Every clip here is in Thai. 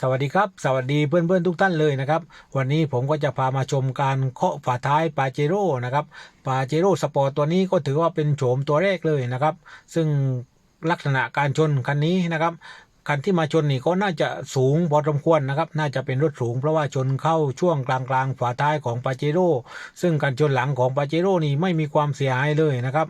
สวัสดีครับ สวัสดีเพื่อนๆทุกท่านเลยนะครับ วันนี้ผมก็จะพามาชมการเคาะฝาท้ายปาเจโร่นะครับปาเจโร่สปอร์ตตัวนี้ก็ถือว่าเป็นโฉมตัวแรกเลยนะครับ ซึ่งลักษณะการชนคันนี้นะครับคันที่มาชนนี่ก็น่าจะสูงพอสมควรนะครับ น่าจะเป็นรถสูงเพราะว่าชนเข้าช่วงกลางๆฝาท้ายของปาเจโร่ซึ่งการชนหลังของปาเจโร่นี่ไม่มีความเสียหายเลยนะครับ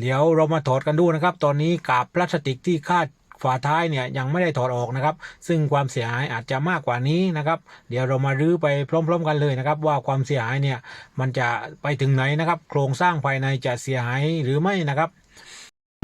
เดี๋ยวเรามาถอดกันดูนะครับ ตอนนี้กาบพลาสติกที่คาด ฝาท้ายเนี่ยยังไม่ได้ถอดออกนะครับ ซึ่งความเสียหายอาจจะมากกว่านี้นะครับ เดี๋ยวเรามารื้อไปพร้อม ๆ กันเลยนะครับ ว่าความเสียหายเนี่ยมันจะไปถึงไหนนะครับ โครงสร้างภายในจะเสียหายหรือไม่นะครับ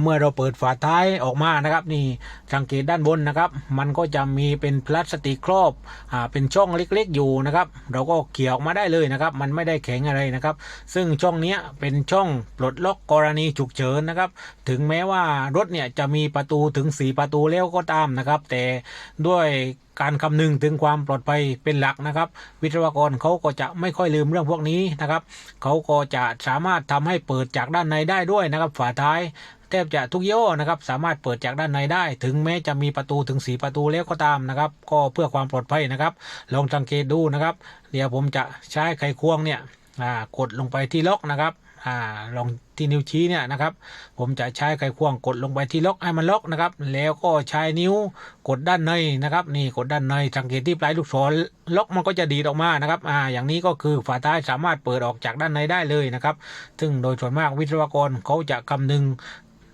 เมื่อเราเปิดฝาท้ายออกมานะครับนี่สังเกตด้านบนนะครับ มันก็จะมีเป็นพลาสติกครอบอ่าเป็นช่องเล็กๆอยู่นะครับ เราก็เขี่ยออกมาได้เลยนะครับ มันไม่ได้แข็งอะไรนะครับ ซึ่งช่องนี้เป็นช่องปลดล็อกกรณีฉุกเฉินนะครับ ถึงแม้ว่ารถเนี่ยจะมีประตูถึง 4 ประตูแล้วก็ตามนะครับ แต่ด้วยการคำนึงถึงความปลอดภัยเป็นหลักนะครับ วิศวกรเขาก็จะไม่ค่อยลืมเรื่องพวกนี้นะครับเขาก็จะสามารถทำให้เปิดจากด้านในได้ด้วยนะครับ ฝาท้าย แทบจะทุกยี่ห้อนะครับ สามารถเปิดจากด้านในได้ ถึงแม้จะมีประตูถึงสีประตูแล้วก็ตามนะครับ ก็เพื่อความปลอดภัยนะครับ ลองสังเกตดูนะครับ เดี๋ยวผมจะใช้ไขควงเนี่ยกดลงไปที่ล็อกนะครับอ่าลองที่นิ้วชี้เนี่ยนะครับผมจะใช้ไขควงกดลงไปที่ล็อกให้มันล็อกนะครับ แล้วก็ใช้นิ้วกดด้านในนะครับ นี่กดด้านในสังเกตที่ปลายลูกศรล็อกมันก็จะดีดออกมานะครับอ่าอย่างนี้ก็คือฝาท้ายสามารถเปิดออกจากด้านในได้เลยนะครับ ซึ่งโดยส่วนมากวิศวกรเขาจะคำนึง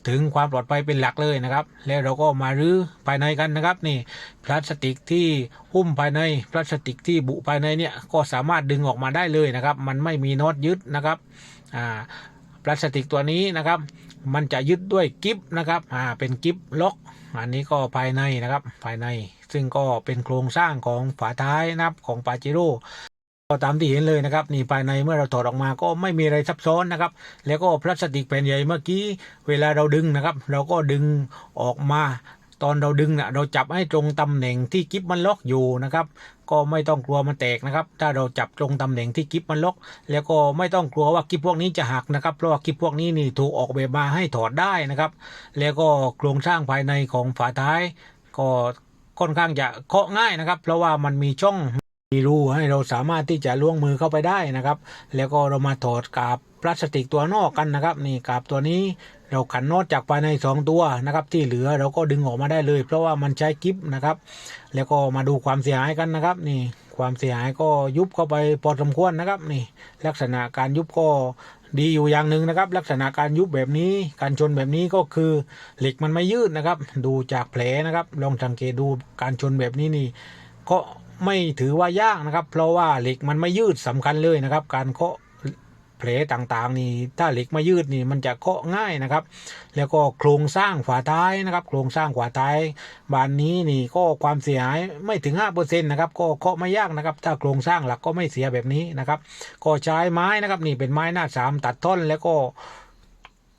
ถึงความปลอดภัยเป็นหลักเลยนะครับ แล้วเราก็มารื้อภายในกันนะครับนี่พลาสติกที่หุ้มภายในพลาสติกที่บุภายในเนี่ยก็สามารถดึงออกมาได้เลยนะครับ มันไม่มีน็อตยึดนะครับอ่าพลาสติกตัวนี้นะครับ มันจะยึดด้วยกิฟนะครับอ่าเป็นกิฟล็อกอันนี้ก็ภายในนะครับภายในซึ่งก็เป็นโครงสร้างของฝาท้ายนะครับของปาจิโร่ ก็ตามที่เห็นเลยนะครับนี่ภายในเมื่อเราถอดออกมาก็ไม่มีอะไรซับซ้อนนะครับ แล้วก็พลาสติกแผ่นใหญ่เมื่อกี้เวลาเราดึงนะครับ เราก็ดึงออกมา ตอนเราดึงนะเราจับให้ตรงตำแหน่งที่กิฟมันล็อกอยู่นะครับ ก็ไม่ต้องกลัวมันแตกนะครับ ถ้าเราจับตรงตำแหน่งที่กิฟมันล็อก แล้วก็ไม่ต้องกลัวว่ากิฟพวกนี้จะหักนะครับ เพราะว่ากิฟพวกนี้นี่ถูกออกแบบมาให้ถอดได้นะครับ แล้วก็โครงสร้างภายในของฝาท้าย ก็ค่อนข้างจะเคาะง่ายนะครับ เพราะว่ามันมีช่อง มีรูให้เราสามารถที่จะล่วงมือเข้าไปได้นะครับ แล้วก็เรามาถอดกาบพลาสติกตัวนอกกันนะครับ นี่กาบตัวนี้เราขันน็อตจากภายในสองตัวนะครับ ที่เหลือเราก็ดึงออกมาได้เลย เพราะว่ามันใช้กิฟนะครับ แล้วก็มาดูความเสียหายกันนะครับ นี่ความเสียหายก็ยุบเข้าไปพอสมควรนะครับ นี่ ลักษณะการยุบก็ดีอยู่อย่างหนึ่งนะครับ ลักษณะการยุบแบบนี้ การชนแบบนี้ก็คือเหล็กมันไม่ยืดนะครับ ดูจากแผลนะครับ ลองสังเกตดูการชนแบบนี้นี่ก็ ไม่ถือว่ายากนะครับ เพราะว่าเหล็กมันไม่ยืดสำคัญเลยนะครับ การเคาะแผลต่างๆ นี่ถ้าเหล็กไม่ยืดนี่มันจะเคาะง่ายนะครับ แล้วก็โครงสร้างฝาท้ายนะครับ โครงสร้างฝาท้ายบานนี้นี่ก็ความเสียหายไม่ถึง5%นะครับก็เคาะไม่ยากนะครับ ถ้าโครงสร้างหลักก็ไม่เสียแบบนี้นะครับ ก็ใช้ไม้นะครับนี่เป็นไม้หน้าสามตัดท่อนแล้วก็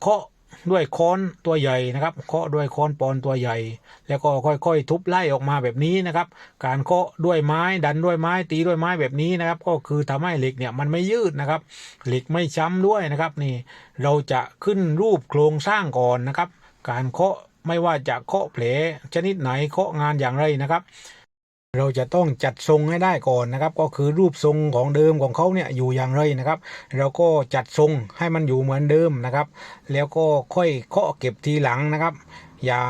เคาะ ด้วยค้อนตัวใหญ่นะครับเคาะด้วยค้อนปอนตัวใหญ่ แล้วก็ค่อยๆ ทุบไล่ออกมาแบบนี้นะครับ การเคาะด้วยไม้ดันด้วยไม้ตีด้วยไม้แบบนี้นะครับ ก็คือทำให้เหล็กเนี่ยมันไม่ยืดนะครับ เหล็กไม่ช้ำด้วยนะครับนี่เราจะขึ้นรูปโครงสร้างก่อนนะครับ การเคาะไม่ว่าจะเคาะแผลชนิดไหนเคาะงานอย่างไรนะครับ เราจะต้องจัดทรงให้ได้ก่อนนะครับ ก็คือรูปทรงของเดิมของเขาเนี่ยอยู่อย่างไรนะครับ เราก็จัดทรงให้มันอยู่เหมือนเดิมนะครับ แล้วก็ค่อยเคาะเก็บทีหลังนะครับ อย่า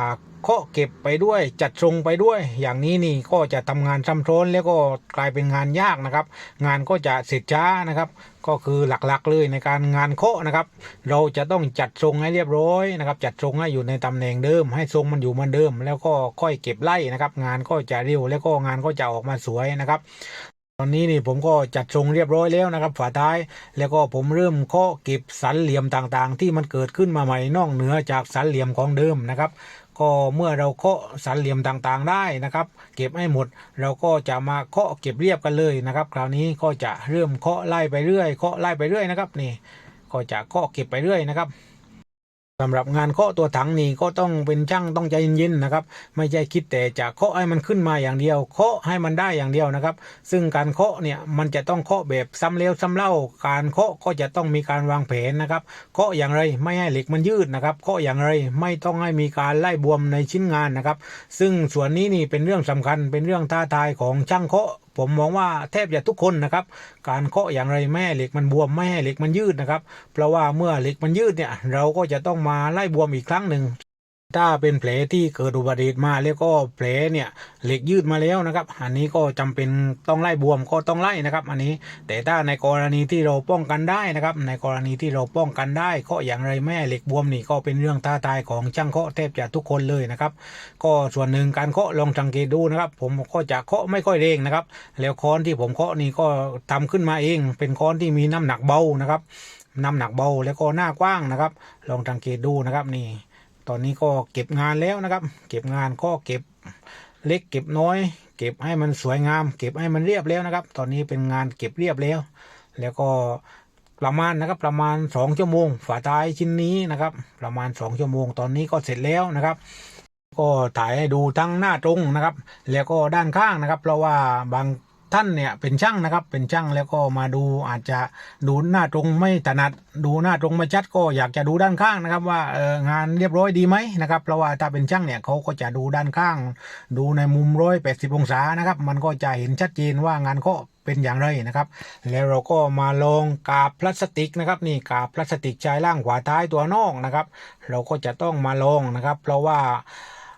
เคาะเก็บไปด้วยจัดทรงไปด้วย อย่างนี้นี่ก็จะทำงานซ้ำซ้อนแล้วก็กลายเป็นงานยากนะครับ งานก็จะเสร็จช้านะครับ ก็คือหลักๆเลยในการงานเคาะนะครับ เราจะต้องจัดทรงให้เรียบร้อยนะครับ จัดทรงให้อยู่ในตำแหน่งเดิม ให้ทรงมันอยู่เหมือนเดิม แล้วก็ค่อยเก็บไล่นะครับ งานก็จะเร็วแล้วก็งานก็จะออกมาสวยนะครับตอนนี้นี่ผมก็จัดทรงเรียบร้อยแล้วนะครับฝาท้าย แล้วก็ผมเริ่มเคาะเก็บสันเหลี่ยมต่างๆ ที่มันเกิดขึ้นมาใหม่นอกเหนือจากสันเหลี่ยมของเดิมนะครับ ก็เมื่อเราเคาะสันเหลี่ยมต่างๆได้นะครับ เก็บให้หมดเราก็จะมาเคาะเก็บเรียบกันเลยนะครับ คราวนี้ก็จะเริ่มเคาะไล่ไปเรื่อยเคาะไล่ไปเรื่อยนะครับนี่ก็จะเคาะเก็บไปเรื่อยนะครับ สำหรับงานเคาะตัวถังนี่ก็ต้องเป็นช่างต้องใจเย็นๆนะครับ ไม่ใช่คิดแต่จะเคาะให้มันขึ้นมาอย่างเดียว เคาะให้มันได้อย่างเดียวนะครับ ซึ่งการเคาะเนี่ยมันจะต้องเคาะแบบซ้ำเล้วซ้ำเล่า การเคาะก็จะต้องมีการวางแผนนะครับ เคาะอย่างไรไม่ให้เหล็กมันยืดนะครับ เคาะอย่างไรไม่ต้องให้มีการไล่บวมในชิ้นงานนะครับ ซึ่งส่วนนี้นี่เป็นเรื่องสำคัญเป็นเรื่องท้าทายของช่างเคาะผมมองว่าแทบจะทุกคนนะครับ การเคาะอย่างไรแม่เหล็กมันบวมไม่ให้เหล็กมันยืดนะครับ เพราะว่าเมื่อเหล็กมันยืดเนี่ยเราก็จะต้องมาไล่บวมอีกครั้งหนึ่ง ถ้าเป็นแผลที่เกิดอุบัติเหตุมาแล้วก็แผลเนี่ยเหล็กยืดมาแล้วนะครับ อันนี้ก็จำเป็นต้องไล่บวมก็ต้องไล่นะครับ อันนี้แต่ถ้าในกรณีที่เราป้องกันได้นะครับ ในกรณีที่เราป้องกันได้เคาะอย่างไรไม่เหล็กบวมนี่ก็เป็นเรื่องท้าทายของช่างเคาะแทบจะทุกคนเลยนะครับ ก็ส่วนหนึ่งการเคาะลองสังเกตดูนะครับ ผมก็จะเคาะไม่ค่อยแรงนะครับ แล้วค้อนที่ผมเคาะนี่ก็ทำขึ้นมาเอง เป็นค้อนที่มีน้ำหนักเบานะครับน้ำหนักเบาแล้วก็หน้ากว้างนะครับ ลองสังเกตดูนะครับนี่ ตอนนี้ก็เก็บงานแล้วนะครับ เก็บงานก็เก็บเล็กเก็บน้อย เก็บให้มันสวยงาม เก็บให้มันเรียบแล้วนะครับ ตอนนี้เป็นงานเก็บเรียบแล้ว แล้วก็ประมาณนะครับประมาณสองชั่วโมง ฝาท้ายชิ้นนี้นะครับ ประมาณสองชั่วโมง ตอนนี้ก็เสร็จแล้วนะครับ ก็ถ่ายให้ดูทั้งหน้าตรงนะครับ แล้วก็ด้านข้างนะครับ เพราะว่าบาง ท่านเนี่ยเป็นช่างนะครับ เป็นช่างแล้วก็มาดูอาจจะดูหน้าตรงไม่ถนัดดูหน้าตรงไม่ชัดก็อยากจะดูด้านข้างนะครับ ว่าเอองานเรียบร้อยดีไหมนะครับเพราะว่าถ้าเป็นช่างเนี่ยเขาก็จะดูด้านข้าง ดูในมุมร้อยแปดสิบองศานะครับ มันก็จะเห็นชัดเจนว่างานเคาะเป็นอย่างไรนะครับ แล้วเราก็มาลงกาบพลาสติกนะครับนี่กาบพลาสติกชายล่างขวาท้ายตัวนอกนะครับ เราก็จะต้องมาลงนะครับ เพราะว่า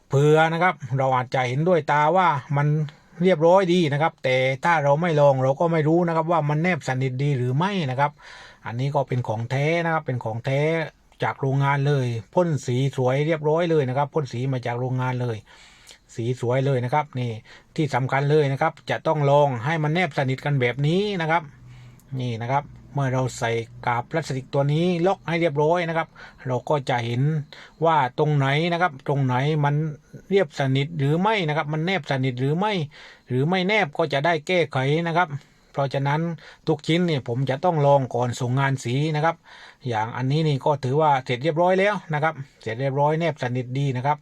เผื่อนะครับ เราอาจจะเห็นด้วยตาว่ามัน เรียบร้อยดีนะครับ แต่ถ้าเราไม่ลองเราก็ไม่รู้นะครับ ว่ามันแนบสนิทดีหรือไม่นะครับ อันนี้ก็เป็นของแท้นะครับเป็นของแท้จากโรงงานเลยพ่นสีสวยเรียบร้อยเลยนะครับพ่นสีมาจากโรงงานเลย สีสวยเลยนะครับนี่ที่สำคัญเลยนะครับ จะต้องลองให้มันแนบสนิทกันแบบนี้นะครับ นี่นะครับ เมื่อเราใส่กาบพลาสติกตัวนี้ล็อกให้เรียบร้อยนะครับ เราก็จะเห็นว่าตรงไหนนะครับ ตรงไหนมันเรียบสนิทหรือไม่นะครับ มันแนบสนิทหรือไม่ หรือไม่แนบก็จะได้แก้ไขนะครับ เพราะฉะนั้นทุกชิ้นเนี่ยผมจะต้องลองก่อนส่งงานสีนะครับ อย่างอันนี้นี่ก็ถือว่าเสร็จเรียบร้อยแล้วนะครับ เสร็จเรียบร้อยแนบสนิทดีนะครับ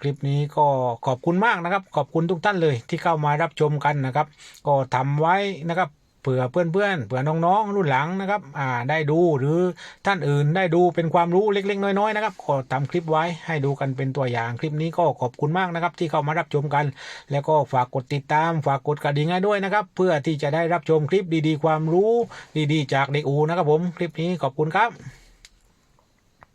คลิปนี้ก็ขอบคุณมากนะครับ ขอบคุณทุกท่านเลยที่เข้ามารับชมกันนะครับ ก็ทำไว้นะครับ เผื่อเพื่อนๆเผื่อน้องๆรุ่นหลังนะครับอ่าได้ดูหรือท่านอื่นได้ดูเป็นความรู้เล็ก ๆ น้อยๆนะครับก็ทำคลิปไว้ให้ดูกันเป็นตัวอย่างคลิปนี้ก็ขอบคุณมากนะครับ ที่เข้ามารับชมกัน แล้วก็ฝากกดติดตามฝากกดกระดิ่งให้ด้วยนะครับ เพื่อที่จะได้รับชมคลิปดีๆ ความรู้ดีๆ จากเด็กอูนะครับผมคลิปนี้ขอบคุณครับ